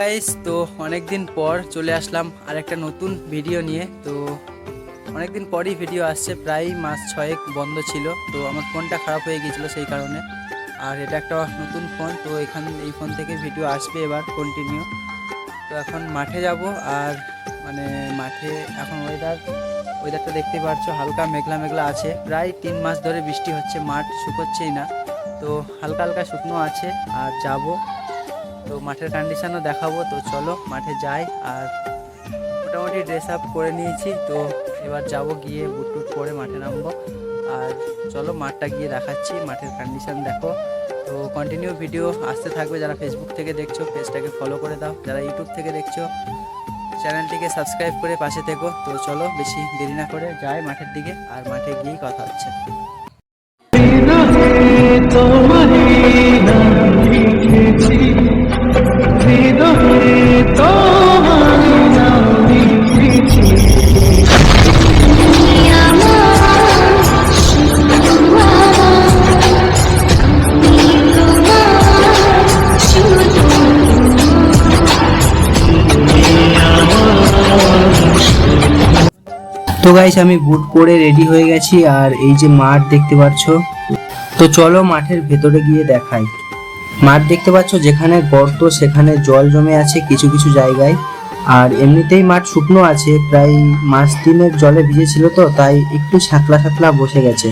Guys তো অনেক দিন পর চলে আসলাম আর একটা নতুন ভিডিও নিয়ে। তো অনেক দিন পরই ভিডিও আসছে, প্রায় মাস ছয়েক বন্ধ ছিল। তো আমার ফোনটা খারাপ হয়ে গিয়েছিল সেই কারণে। আর এটা একটা নতুন ফোন তো এখান, এই ফোন থেকে ভিডিও আসবে এবার কন্টিনিউ তো এখন মাঠে যাব, আর মানে মাঠে এখন ওয়েদার ওয়েদারটা দেখতে পাচ্ছ হালকা মেঘলা মেঘলা আছে। প্রায় তিন মাস ধরে বৃষ্টি হচ্ছে, মাঠ শুকোচ্ছেই না। তো হালকা হালকা শুকনো আছে, আর যাব। তো মাঠের কন্ডিশনও দেখাবো, তো চলো মাঠে যাই। আর মোটামুটি ড্রেস আপ করে নিয়েছি, তো এবার যাব গিয়ে বুট টুট পরে মাঠে নামবো। আর চলো মাঠটা গিয়ে দেখাচ্ছি, মাঠের কন্ডিশন দেখো। তো কন্টিনিউ ভিডিও আসতে থাকবে যারা ফেসবুক থেকে দেখছ পেজটাকে ফলো করে দাও। যারা ইউটিউব থেকে দেখছ চ্যানেলটিকে সাবস্ক্রাইব করে পাশে থেকো। তো চলো বেশি দেরি না করে যাই মাঠের দিকে, আর মাঠে গিয়েই কথা হচ্ছে। তো গাইস আমি বুট পরে রেডি হয়ে গেছি আর এই যে মাঠ দেখতে পাচ্ছ। তো চলো মাঠের ভেতরে গিয়ে দেখাই। মাঠ দেখতে পাচ্ছ, যেখানে গর্ত, সেখানে জল জমে আছে কিছু কিছু জায়গায়। আর এমনিতেই মাঠ শুকনো আছে, প্রায় মাস তিনের জলে ভিজেছিল তো, তাই একটু শাকলা শাকলা বসে গেছে।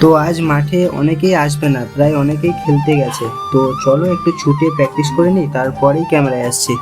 তো আজ মাঠে অনেকেই আসবে না, প্রায় অনেকেই খেলতে গেছে। তো চলো একটু ছুটে প্র্যাকটিস করে নিই, তারপরেই ক্যামেরায় আসছি।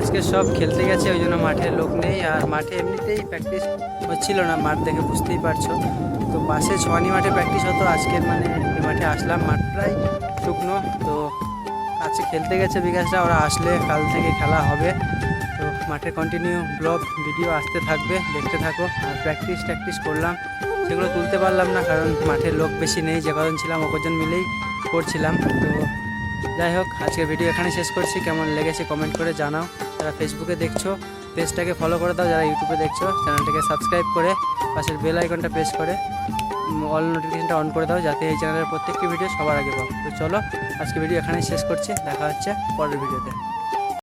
আজকে সব খেলতে গেছে, ওই জন্য মাঠে লোক নেই, আর মাঠে এমনিতেই প্র্যাকটিস হচ্ছিল না, মাঠ দেখে বুঝতেই পারছ। তো পাশে ছনি মাঠে প্র্যাকটিস হতো। আজকের মানে এই মাঠে আসলাম, মাঠ প্রায় শুকনো। তো আজকে খেলতে গেছে বিকাশটা ওরা আসলে কাল থেকে খেলা হবে। তো মাঠে কন্টিনিউ ব্লগ ভিডিও আসতে থাকবে, দেখতে থাকো। আর প্র্যাকটিস ট্যাকটিস করলাম, সেগুলো তুলতে পারলাম না, কারণ মাঠের লোক বেশি নেই, যে কজন ছিলাম ও কজন মিলেই করছিলাম। তো যাই হোক, আজকের ভিডিও এখানে শেষ করছি। কেমন লেগেছে কমেন্ট করে জানাও। যারা ফেসবুকে দেখছ পেজটাকে ফলো করে দাও যারা ইউটিউবে দেখছ চ্যানেলটাকে সাবস্ক্রাইব করে পাশের বেল আইকনটা প্রেস করে অল নোটিফিকেশনটা অন করে দাও যাতে এই চ্যানেলের প্রত্যেকটি ভিডিও সবার আগে পাও তো চলো, আজকে ভিডিও এখানেই শেষ করছি, দেখা হচ্ছে পরের ভিডিওতে